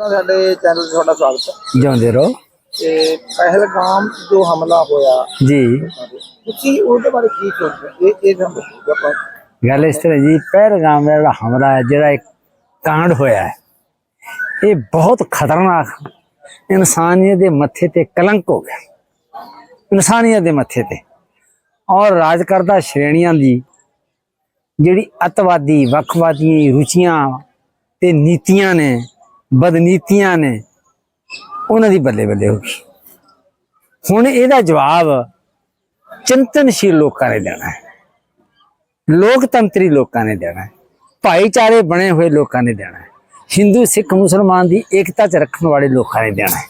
ਸਾਡੇ ਚੈਨਲ ਤੇ ਤੁਹਾਡਾ ਸਵਾਗਤ ਹੈ। ਜਿਉਂਦੇ ਰਹੋ। ਤੇ ਪਹਿਲਗਾਮ ਜੋ ਹਮਲਾ ਹੋਇਆ ਜੀ। ਤੁਸੀਂ ਉਹਦੇ ਬਾਰੇ ਕੀ ਸੋਚਦੇ ਇਹ ਇਹ ਆਪਾਂ। ਗੱਲ ਇਸ ਤਰ੍ਹਾਂ ਜੀ ਪਹਿਲਗਾਮ ਦਾ ਜਿਹੜਾ ਹਮਲਾ ਹੈ ਜਿਹੜਾ ਇੱਕ ਕਾਂਡ ਹੋਇਆ ਹੈ ਇਹ ਬਹੁਤ ਖਤਰਨਾਕ ਇਨਸਾਨੀਅਤ ਦੇ ਮੱਥੇ ਤੇ ਕਲੰਕ ਹੋ ਗਿਆ। ਇਨਸਾਨੀਅਤ ਦੇ ਮੱਥੇ ਤੇ। ਔਰ ਰਾਜ ਕਰਦਾ ਸ਼੍ਰੇਣੀਆਂ ਦੀ ਜਿਹੜੀ ਅਤਵਾਦੀ ਵੱਖਵਾਦੀ ਰੁਚੀਆਂ ਤੇ ਨੀਤੀਆਂ ਨੇ ਬਦਨੀਤੀਆਂ ਨੇ, ਉਹਨਾਂ ਦੀ ਬੱਲੇ ਬੱਲੇ ਹੋ ਗਈ। ਹੁਣ ਇਹਦਾ ਜਵਾਬ ਚਿੰਤਨਸ਼ੀਲ ਲੋਕਾਂ ਨੇ ਦੇਣਾ ਹੈ। ਲੋਕਤੰਤਰੀ ਲੋਕਾਂ ਨੇ ਦੇਣਾ ਹੈ। ਭਾਈਚਾਰੇ ਬਣੇ ਹੋਏ ਲੋਕਾਂ ਨੇ ਦੇਣਾ ਹੈ। ਹਿੰਦੂ, ਸਿੱਖ, ਮੁਸਲਮਾਨ ਦੀ ਏਕਤਾ 'ਚ ਰੱਖਣ ਵਾਲੇ ਲੋਕਾਂ ਨੇ ਦੇਣਾ ਹੈ।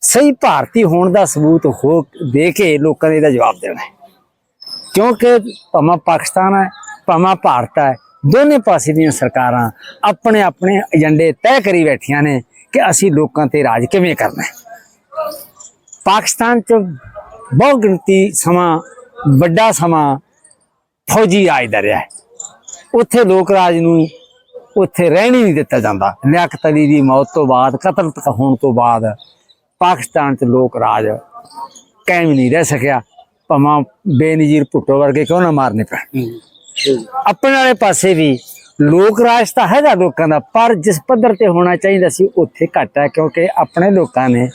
ਸਹੀ ਭਾਰਤੀ ਹੋਣ ਦਾ ਸਬੂਤ ਹੋ ਦੇ ਕੇ ਲੋਕਾਂ ਨੇ ਇਹਦਾ ਜਵਾਬ ਦੇਣਾ ਹੈ। ਕਿਉਂਕਿ ਭਾਵੇਂ ਪਾਕਿਸਤਾਨ ਹੈ, ਭਾਵੇਂ ਭਾਰਤ ਹੈ ਦੋਨੇ ਪਾਸੇ ਦੀਆਂ ਸਰਕਾਰਾਂ ਆਪਣੇ ਆਪਣੇ ਏਜੰਡੇ ਤੈਅ ਕਰੀ ਬੈਠੀਆਂ ਨੇ ਕਿ ਅਸੀਂ ਲੋਕਾਂ ਤੇ ਰਾਜ ਕਿਵੇਂ ਕਰਨਾ ਹੈ। ਪਾਕਿਸਤਾਨ 'ਚ ਬਹੁਤ ਗਿਣਤੀ ਸਮਾਂ, ਵੱਡਾ ਸਮਾਂ ਫੌਜੀ ਰਾਜ ਦਾ ਰਿਹਾ ਉੱਥੇ ਲੋਕ ਰਾਜ ਨੂੰ ਉੱਥੇ ਰਹਿਣ ਹੀ ਨਹੀਂ ਦਿੱਤਾ ਜਾਂਦਾ। ਲਿਆਕਤ ਅਲੀ ਦੀ ਮੌਤ ਤੋਂ ਬਾਅਦ, ਕਤਲ ਹੋਣ ਤੋਂ ਬਾਅਦ ਪਾਕਿਸਤਾਨ 'ਚ ਲੋਕ ਰਾਜ ਕਾਇਮ ਨਹੀਂ ਰਹਿ ਸਕਿਆ। ਭਾਵੇਂ ਬੇਨਜ਼ੀਰ ਭੁੱਟੋ ਵਰਗੇ ਕਿਉਂ ਨਾ ਮਾਰਨੇ ਪੈਣ। ਆਪਣੇ ਵਾਲੇ ਪਾਸੇ ਵੀ ਲੋਕ ਰਾਜ ਤਾਂ ਹੈਗਾ ਲੋਕਾਂ ਦਾ, ਪਰ ਜਿਸ ਪੱਧਰ ਤੇ ਹੋਣਾ ਚਾਹੀਦਾ ਸੀ, ਉੱਥੇ ਘੱਟ ਹੈ, ਕਿਉਂਕਿ ਆਪਣੇ ਲੋਕਾਂ ਨੇ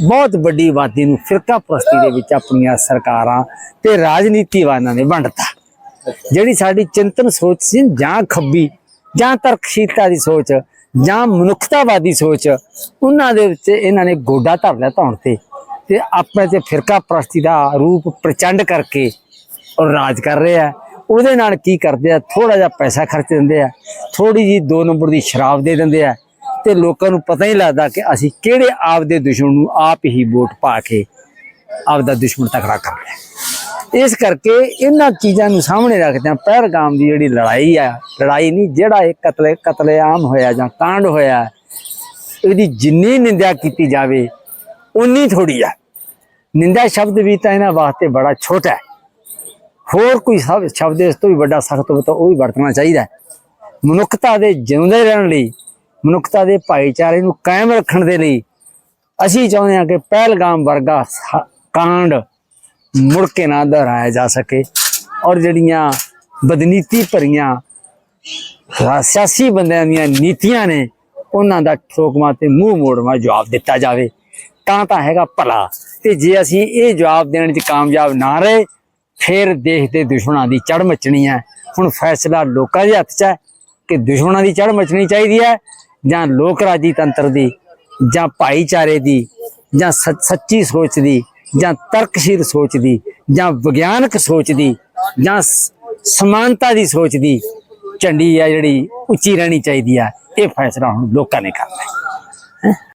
ਬਹੁਤ ਵੱਡੀ ਆਬਾਦੀ ਨੂੰ ਫਿਰਕਾ ਪ੍ਰਸਤੀ ਦੇ ਵਿੱਚ ਆਪਣੀਆਂ ਸਰਕਾਰਾਂ ਤੇ ਰਾਜਨੀਤੀਵਾਨਾਂ ਨੇ ਵੰਡਤਾ ਜਿਹੜੀ ਸਾਡੀ ਚਿੰਤਨ ਸੋਚ ਸੀ, ਜਾਂ ਖੱਬੀ, ਜਾਂ ਤਰਕਸ਼ੀਲਤਾ ਦੀ ਸੋਚ, ਜਾਂ ਮਨੁੱਖਤਾਵਾਦੀ ਸੋਚ, ਉਹਨਾਂ ਦੇ ਵਿੱਚ ਇਹਨਾਂ ਨੇ ਗੋਡਾ ਧਰ ਲਿਆ ਧੌਣ ਤੇ ਤੇ ਆਪਣੇ ਤੇ ਫਿਰਕਾ ਪ੍ਰਸਤੀ ਦਾ ਰੂਪ ਪ੍ਰਚੰਡ ਕਰਕੇ ਔਰ ਰਾਜ ਕਰ ਰਿਹਾ ਹੈ। ਉਹਦੇ ਨਾਲ ਕੀ ਕਰਦੇ ਆ? ਥੋੜਾ ਜਿਹਾ ਪੈਸਾ ਖਰਚ ਦਿੰਦੇ ਆ। ਥੋੜੀ ਜੀ ਦੋ ਨੰਬਰ ਦੀ ਸ਼ਰਾਬ ਦੇ ਦਿੰਦੇ ਆ। ਤੇ ਲੋਕਾਂ ਨੂੰ ਪਤਾ ਹੀ ਲੱਗਦਾ ਕਿ ਅਸੀਂ ਕਿਹੜੇ ਆਪ ਦੇ ਦੁਸ਼ਮਣ ਨੂੰ ਆਪ ਹੀ ਵੋਟ ਪਾ ਕੇ ਆਪ ਦਾ ਦੁਸ਼ਮਣ ਤਕੜਾ ਕਰ ਲਿਆ। ਇਸ ਕਰਕੇ ਇਹਨਾਂ ਚੀਜ਼ਾਂ ਨੂੰ ਸਾਹਮਣੇ ਰੱਖਦਿਆਂ ਪਹਿਰਗਾਮ ਦੀ ਜਿਹੜੀ ਲੜਾਈ ਆ, ਲੜਾਈ ਨਹੀਂ, ਜਿਹੜਾ ਇਹ ਕਤਲੇ, ਕਤਲੇਆਮ ਹੋਇਆ ਜਾਂ ਕਾਂਡ ਹੋਇਆ, ਇਹਦੀ ਜਿੰਨੀ ਨਿੰਦਿਆ ਕੀਤੀ ਜਾਵੇ ਉਨੀ ਥੋੜੀ ਆ। ਨਿੰਦਾ ਸ਼ਬਦ ਵੀ ਤਾਂ ਇਹਨਾਂ ਵਾਸਤੇ ਬੜਾ ਛੋਟਾ ਹੈ। ਹੋਰ ਕੋਈ ਸਭ ਸ਼ਬਦ ਇਸ ਤੋਂ ਵੀ ਵੱਡਾ ਸਖਤ ਹੋਵੇ ਤਾਂ ਉਹ ਵੀ ਵਰਤਣਾ ਚਾਹੀਦਾ ਮਨੁੱਖਤਾ ਦੇ ਜਿਉਂਦੇ ਰਹਿਣ ਲਈ, ਮਨੁੱਖਤਾ ਦੇ ਭਾਈਚਾਰੇ ਨੂੰ ਕਾਇਮ ਰੱਖਣ ਦੇ ਲਈ ਅਸੀਂ ਚਾਹੁੰਦੇ ਹਾਂ ਕਿ ਪਹਿਲਗਾਮ ਵਰਗਾ ਕਾਂਡ ਮੁੜ ਕੇ ਨਾ ਦੁਹਰਾਇਆ ਜਾ ਸਕੇ ਔਰ ਜਿਹੜੀਆਂ ਬਦਨੀਤੀ ਭਰੀਆਂ ਸਿਆਸੀ ਬੰਦਿਆਂ ਦੀਆਂ ਨੀਤੀਆਂ ਨੇ, ਉਹਨਾਂ ਦਾ ਠੋਕਮਾ ਤੇ ਮੂੰਹ ਮੋੜਵਾ ਜਵਾਬ ਦਿੱਤਾ ਜਾਵੇ। ਤਾਂ ਤਾਂ ਹੈਗਾ ਭਲਾ ਤੇ ਜੇ ਅਸੀਂ ਇਹ ਜਵਾਬ ਦੇਣ 'ਚ ਕਾਮਯਾਬ ਨਾ ਰਹੇ ਫਿਰ ਦੇਸ਼ ਦੇ ਦੁਸ਼ਮਣਾਂ ਦੀ ਚੜ ਮਚਣੀ ਹੈ। ਹੁਣ ਫੈਸਲਾ ਲੋਕਾਂ ਦੇ ਹੱਥ 'ਚ ਹੈ ਕਿ ਦੁਸ਼ਮਣਾਂ ਦੀ ਚੜ ਮਚਣੀ ਚਾਹੀਦੀ ਹੈ ਜਾਂ ਲੋਕ ਰਾਜੀ ਤੰਤਰ ਦੀ ਜਾਂ ਭਾਈਚਾਰੇ ਦੀ ਜਾਂ ਸੱਚ- ਸੱਚੀ ਸੋਚ ਦੀ ਜਾਂ ਤਰਕਸ਼ੀਲ ਸੋਚ ਦੀ ਜਾਂ ਵਿਗਿਆਨਕ ਸੋਚ ਦੀ ਜਾਂ ਸਮਾਨਤਾ ਦੀ ਸੋਚ ਦੀ ਝੰਡੀ ਆ ਜਿਹੜੀ ਉੱਚੀ ਰਹਿਣੀ ਚਾਹੀਦੀ ਆ ਇਹ ਫੈਸਲਾ ਹੁਣ ਲੋਕਾਂ ਨੇ ਕਰਨਾ ਹੈ।